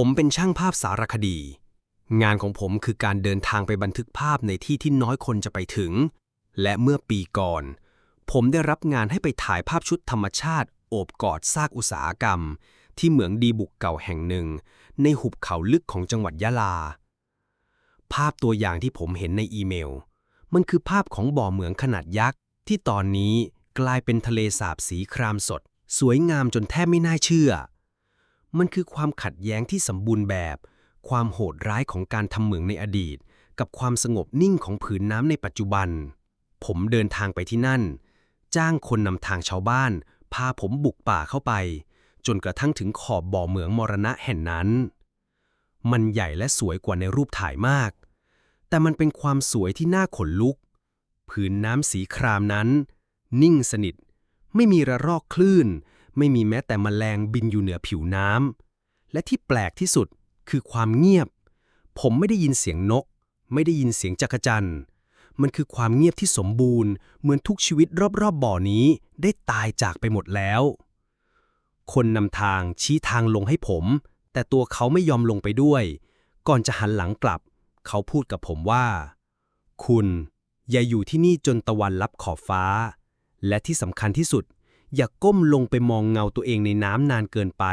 ผมเป็นช่างภาพสารคดี งานของผมคือการเดินทางไปบันทึกภาพในที่ที่น้อยคนจะไปถึง และเมื่อปีก่อน ผมได้รับงานให้ไปถ่ายภาพชุดธรรมชาติโอบกอดซากอุตสาหกรรม ที่เหมืองดีบุกเก่าแห่งหนึ่ง ในหุบเขาลึกของจังหวัดยะลา ภาพตัวอย่างที่ผมเห็นในอีเมล มันคือภาพของบ่อเหมืองขนาดยักษ์ ที่ตอนนี้กลายเป็นทะเลสาบสีครามสด สวยงามจนแทบไม่น่าเชื่อ มันคือความขัดแย้งที่สมบูรณ์แบบ ความโหดร้ายของการทำเหมืองในอดีต กับความสงบนิ่งของผืนน้ำในปัจจุบัน ผมเดินทางไปที่นั่น จ้างคนนำทางชาวบ้าน พาผมบุกป่าเข้าไป จนกระทั่งถึงขอบบ่อเหมืองมรณะแห่งนั้น มันใหญ่และสวยกว่าในรูปถ่ายมาก แต่มันเป็นความสวยที่น่าขนลุก ผืนน้ำสีครามนั้น นิ่งสนิท ไม่มีระรอกคลื่น ไม่มีแม้แต่แมลงบินอยู่เหนือผิวน้ำและที่แปลกที่สุดคือความเงียบ ผมไม่ได้ยินเสียงนก ไม่ได้ยินเสียงจักรจันมันคือความเงียบที่สมบูรณ์ เหมือนทุกชีวิตรอบๆบบ่อนี้ ได้ตายจากไปหมดแล้ว คนนำทางชี้ทางลงให้ผม แต่ตัวเขาไม่ยอมลงไปด้วย ก่อนจะหันหลังกลับ เขาพูดกับผมว่า คุณอย่าอยู่ที่นี่จนตะวันลับขอบฟ้า และที่สำคัญที่สุด อย่าก้มลงไปมองเงาตัวเองในน้ำนานเกินไป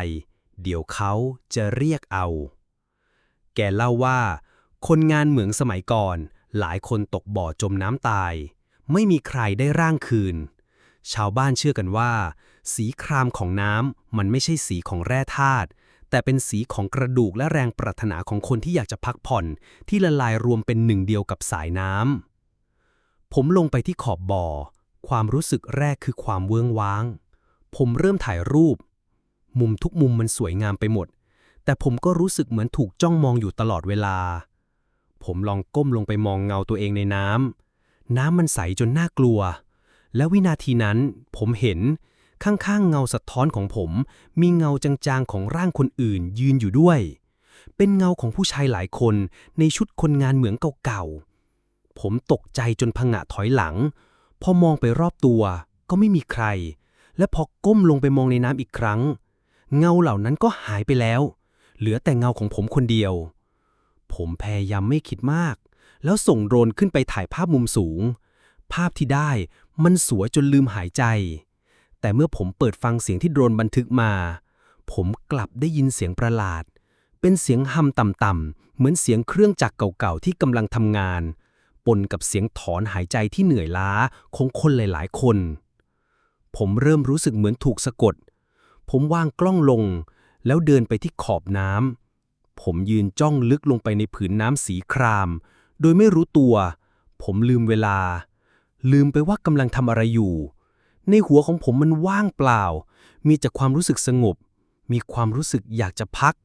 เดี๋ยวเขาจะเรียกเอา แกเล่าว่า คนงานเหมืองสมัยก่อน หลายคนตกบ่อจมน้ำตาย ไม่มีใครได้ร่างคืน ชาวบ้านเชื่อกันว่า สีครามของน้ำมันไม่ใช่สีของแร่ธาตุแต่เป็นสีของกระดูกและแรงปรารถนาของคนที่อยากจะพักผ่อน ที่ละลายรวมเป็นหนึ่งเดียวกับสายน้ำผมลงไปที่ขอบบ่อ ความรู้สึกแรกคือความเวิ้งว้าง ผมเริ่มถ่ายรูป มุมทุกมุมมันสวยงามไปหมด แต่ผมก็รู้สึกเหมือนถูกจ้องมองอยู่ตลอดเวลา ผมลองก้มลงไปมองเงาตัวเองในน้ำ น้ำมันใสจนน่ากลัว และวินาทีนั้นผมเห็นข้างๆเงาสะท้อนของผม มีเงาจางๆของร่างคนอื่นยืนอยู่ด้วย เป็นเงาของผู้ชายหลายคนในชุดคนงานเหมืองเก่าๆ ผมตกใจจนผงะถอยหลัง พอมองไปรอบตัว ก็ไม่มีใคร และพอก้มลงไปมองในน้ำอีกครั้ง เงาเหล่านั้นก็หายไปแล้ว เหลือแต่เงาของผมคนเดียว ผมพยายามไม่คิดมาก แล้วส่งโดรนขึ้นไปถ่ายภาพมุมสูง ภาพที่ได้มันสวยจนลืมหายใจ แต่เมื่อผมเปิดฟังเสียงที่โดรนบันทึกมา ผมกลับได้ยินเสียงประหลาด เป็นเสียงฮัมต่ำๆเหมือนเสียงเครื่องจักรเก่าๆที่กำลังทำงาน ปนกับเสียงถอนหายใจที่เหนื่อยล้าของคนหลายๆ คน ผมเริ่มรู้สึกเหมือนถูกสะกด ผมวางกล้องลง แล้วเดินไปที่ขอบน้ำ ผมยืนจ้องลึกลงไปในผืนน้ำสีคราม โดยไม่รู้ตัว ผมลืมเวลา ลืมไปว่ากำลังทำอะไรอยู่ ในหัวของผมมันว่างเปล่า มีแต่ความรู้สึกสงบ มีความรู้สึกอยากจะพัก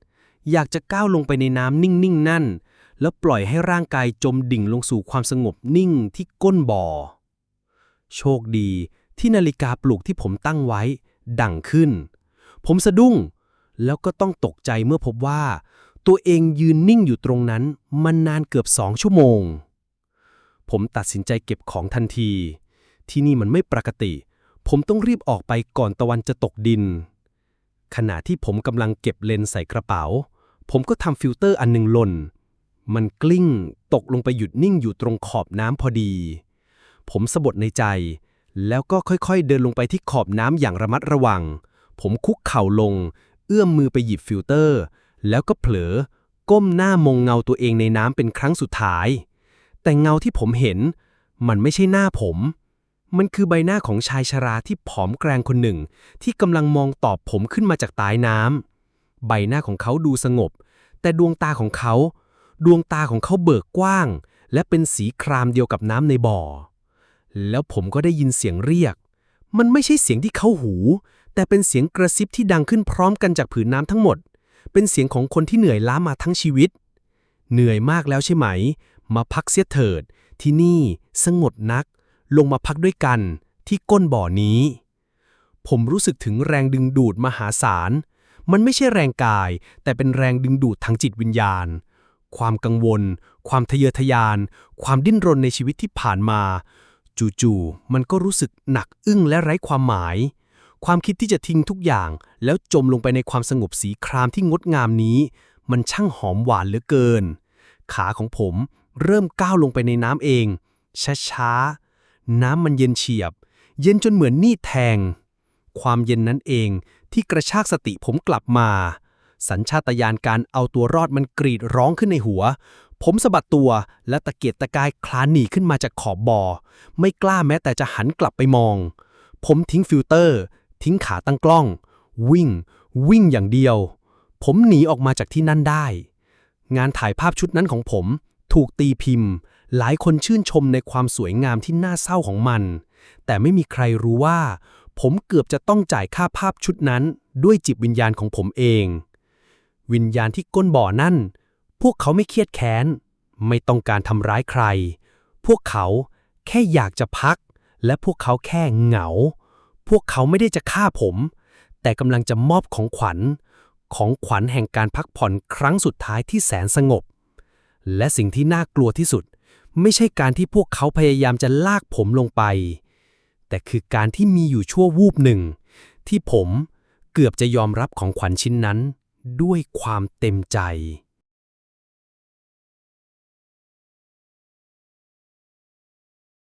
อยากจะก้าวลงไปในน้ำนิ่งๆ นั่น แล้วปล่อยให้ร่างกายจมดิ่งลงสู่ความสงบนิ่งที่ก้นบ่อ โชคดีที่นาฬิกาปลุกที่ผมตั้งไว้ ดังขึ้น ผมสะดุ้ง แล้วก็ต้องตกใจเมื่อพบว่า ตัวเองยืนนิ่งอยู่ตรงนั้น มันนานเกือบสองชั่วโมง ผมตัดสินใจเก็บของทันที ที่นี่มันไม่ปกติ ผมต้องรีบออกไปก่อนตะวันจะตกดิน ขณะที่ผมกำลังเก็บเลนส์ใส่กระเป๋า ผมก็ทำฟิลเตอร์อันหนึ่งหล่น มันกลิ้ง ตกลงไปหยุดนิ่งอยู่ตรงขอบน้ำพอดี ผมสะบดในใจ แล้วก็ค่อยๆ เดินลงไปที่ขอบน้ำอย่างระมัดระวัง ผมคุกเข่าลง เอื้อมมือไปหยิบฟิลเตอร์ แล้วก็เผลอ ก้มหน้ามองเงาตัวเองในน้ำเป็นครั้งสุดท้าย แต่เงาที่ผมเห็น มันไม่ใช่หน้าผม มันคือใบหน้าของชายชราที่ผอมแกรงคนหนึ่ง ที่กำลังมองตอบผมขึ้นมาจากใต้น้ำใบหน้าของเขาดูสงบ แต่ดวงตาของเขา ดวงตาของเขาเบิกกว้าง และเป็นสีครามเดียวกับน้ำในบ่อ แล้วผมก็ได้ยินเสียงเรียก มันไม่ใช่เสียงที่เข้าหู แต่เป็นเสียงกระซิบที่ดังขึ้นพร้อมกันจากผืนน้ำทั้งหมด เป็นเสียงของคนที่เหนื่อยล้ามาทั้งชีวิต เหนื่อยมากแล้วใช่ไหม มาพักเสียเถิด ที่นี่สงบนัก ลงมาพักด้วยกัน ที่ก้นบ่อนี้ ผมรู้สึกถึงแรงดึงดูดมหาศาล มันไม่ใช่แรงกาย แต่เป็นแรงดึงดูดทางจิตวิญญาณ ความกังวล ความทะเยอทะยาน ความดิ้นรนในชีวิตที่ผ่านมา จู่ๆมันก็รู้สึกหนักอึ้งและไร้ความหมาย ความคิดที่จะทิ้งทุกอย่าง แล้วจมลงไปในความสงบสีครามที่งดงามนี้ มันช่างหอมหวานเหลือเกิน ขาของผมเริ่มก้าวลงไปในน้ำเอง ช้าๆ น้ำมันเย็นเฉียบ เย็นจนเหมือนนีดแทง ความเย็นนั้นเองที่กระชากสติผมกลับมา สัญชาตญาณการเอาตัวรอดมันกรีดร้องขึ้นในหัว ผมสะบัดตัวและตะเกียกตะกายคลานหนีขึ้นมาจากขอบบ่อไม่กล้าแม้แต่จะหันกลับไปมอง ผมทิ้งฟิลเตอร์ ทิ้งขาตั้งกล้อง วิ่ง วิ่งอย่างเดียว ผมหนีออกมาจากที่นั่นได้ งานถ่ายภาพชุดนั้นของผม ถูกตีพิมพ์ หลายคนชื่นชมในความสวยงามที่น่าเศร้าของมัน แต่ไม่มีใครรู้ว่า ผมเกือบจะต้องจ่ายค่าภาพชุดนั้นด้วยจิตวิญญาณของผมเอง วิญญาณที่ก้นบ่อนั่น พวกเขาไม่เครียดแค้น ไม่ต้องการทำร้ายใคร พวกเขาแค่อยากจะพัก และพวกเขาแค่เหงา พวกเขาไม่ได้จะฆ่าผม แต่กำลังจะมอบของขวัญ ของขวัญแห่งการพักผ่อนครั้งสุดท้ายที่แสนสงบ และสิ่งที่น่ากลัวที่สุด ไม่ใช่การที่พวกเขาพยายามจะลากผมลงไป แต่คือการที่มีอยู่ชั่ววูบหนึ่ง ที่ผมเกือบจะยอมรับของขวัญชิ้นนั้น ด้วยความเต็มใจ